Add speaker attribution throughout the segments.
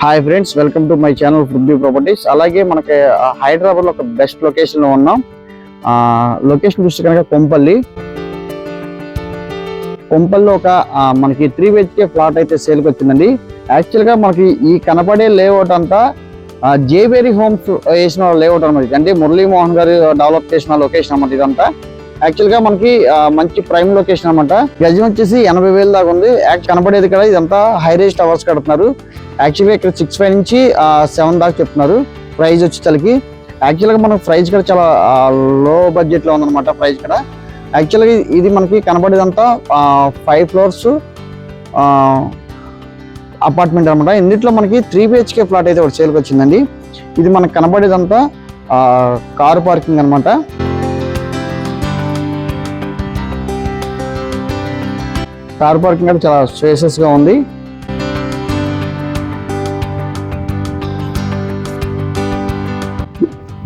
Speaker 1: Hi friends welcome to my channel food properties అలాగే మనకి హైదరాబాద్లో ఒక బెస్ట్ లొకేషన్లో ఉన్నాం. లొకేషన్ చూస్తే కనుక కొంపల్లి. కొంపల్లో ఒక మనకి త్రీ బిహెచ్కే ఫ్లాట్ అయితే సేల్కి వచ్చిందండి. యాక్చువల్గా మనకి ఈ కనపడే లేఅవుట్ అంతా జేబేరీ హోమ్స్ వేసిన లేఅవుట్ అనమాట అంటే మురళీమోహన్ గారు డెవలప్ చేసిన లొకేషన్ అనమాట ఇదంతా. యాక్చువల్గా మనకి మంచి ప్రైమ్ లొకేషన్ అన్నమాట. గజం వచ్చేసి ఎనభై వేలు దాకా ఉంది. యాక్చువల్ కనపడేది కదా ఇదంతా హై రేంజ్ టవర్స్ కడుతున్నారు. యాక్చువల్గా ఇక్కడ సిక్స్ ఫైవ్ నుంచి సెవెన్ దాకా చెప్తున్నారు. ప్రైజ్ వచ్చేసరికి. యాక్చువల్గా మనకు ప్రైస్ కూడా చాలా లో బడ్జెట్లో ఉందన్నమాట ప్రైస్ కూడా. యాక్చువల్గా ఇది మనకి కనబడేదంతా ఫైవ్ ఫ్లోర్స్ అపార్ట్మెంట్ అనమాట ఇందులో మనకి త్రీ బిహెచ్కే ఫ్లాట్ అయితే ఒకటి సేల్కి వచ్చిందండి. ఇది మనకు కనబడేదంతా కార్ పార్కింగ్ అనమాట కార్ పార్కింగ్ కూడా చాలా స్పేసెస్గా ఉంది.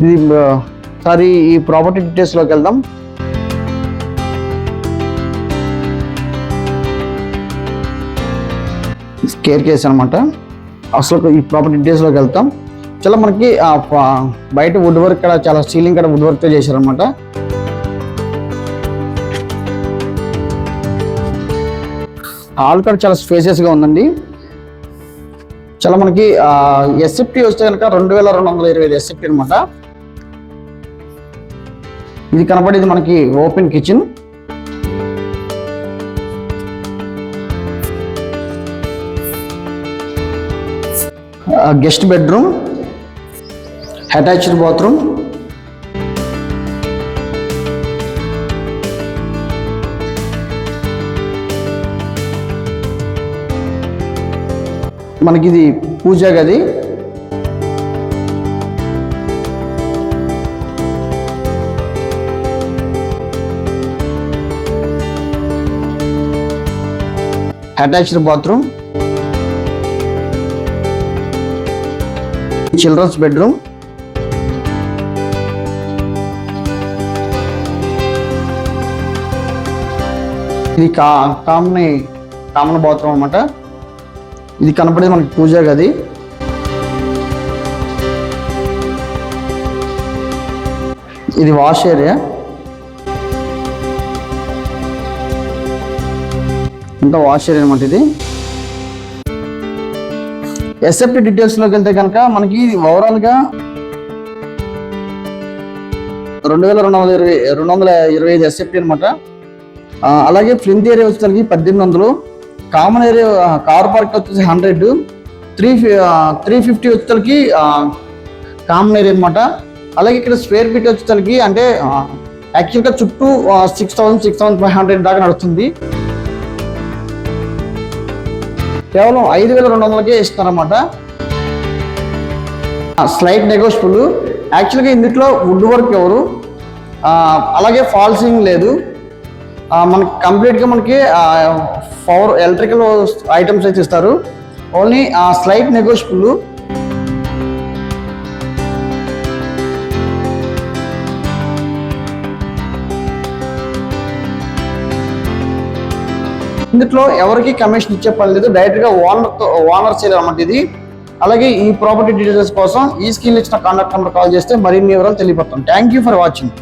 Speaker 1: ఇది సారి ఈ ప్రాపర్టీ డీటెయిల్స్లోకి వెళ్దాం. కేర్ కేస్ అనమాట అసలు ఈ ప్రాపర్టీ డీటెయిల్స్లోకి వెళ్తాం. చాలా మనకి బయట వుడ్ వర్క్ కూడా చాలా సీలింగ్ కూడా వుడ్ వర్క్తో చేశారనమాట హాల్ కూడా చాలా స్పేసియస్గా ఉందండి. చాలా మనకి ఎస్ఎఫ్టీ వస్తే కనుక రెండు వేల రెండు వందల ఇరవై ఐదు ఎస్ఎఫ్టీ అనమాట ఇది కనపడేది మనకి open kitchen. Guest bedroom attached bathroom. మనకి ఇది పూజా గది. అటాచ్డ్ బాత్రూమ్ చిల్డ్రన్స్ బెడ్రూమ్ ఇది కా కామన్ కామన్ బాత్రూమ్ అన్నమాట. ఇది కనపడేది మనకి పూజ గది. ఇది వాష్ ఏరియా. ఇంకా వాష్ ఏరియా అనమాట ఇది. ఎస్ఎఫ్టీ డీటెయిల్స్లోకి వెళ్తే కనుక మనకి ఇది రెండు వేల రెండు వందల ఇరవై రెండు వందల ఇరవై ఐదు ఎస్ఎఫ్టీ అనమాట అలాగే ఫ్లింత్ ఏరియా వచ్చేసరికి పద్దెనిమిది వందలు. కామన్ ఏరియా కార్ పార్క్ వచ్చేసి హండ్రెడ్. త్రీ త్రీ ఫిఫ్టీ వచ్చేసరికి కామన్ ఏరియా అనమాట అలాగే ఇక్కడ స్క్వేర్ ఫీట్ వచ్చేసరికి అంటే యాక్చువల్గా చుట్టూ six thousand six thousand five hundred దాకా నడుస్తుంది. కేవలం ఐదు వేల రెండు వందలకే ఇస్తారన్నమాట. స్లైట్ నెగోషియబుల్ యాక్చువల్గా ఇందులో వుడ్ వర్క్ ఎవరు? అలాగే ఫాల్సింగ్ లేదు. మనకి కంప్లీట్గా మనకి పవర్ ఎలక్ట్రికల్ ఐటమ్స్ అయితే ఇస్తారు. ఓన్లీ స్లైట్ నెగోషియబుల్ ఇందులో ఎవరికి కమిషన్ ఇచ్చే పని లేదు డైరెక్ట్గా ఓనర్ ఓనర్ సేల్ అనమాట ఇది. అలాగే ఈ ప్రాపర్టీ డీటెయిల్స్ కోసం ఈ స్కీమ్ ఇచ్చిన కాంటాక్ట్ నెంబర్ కాల్ చేస్తే మరిన్ని వివరాలు తెలియపడతాం థ్యాంక్ యూ ఫర్ వాచింగ్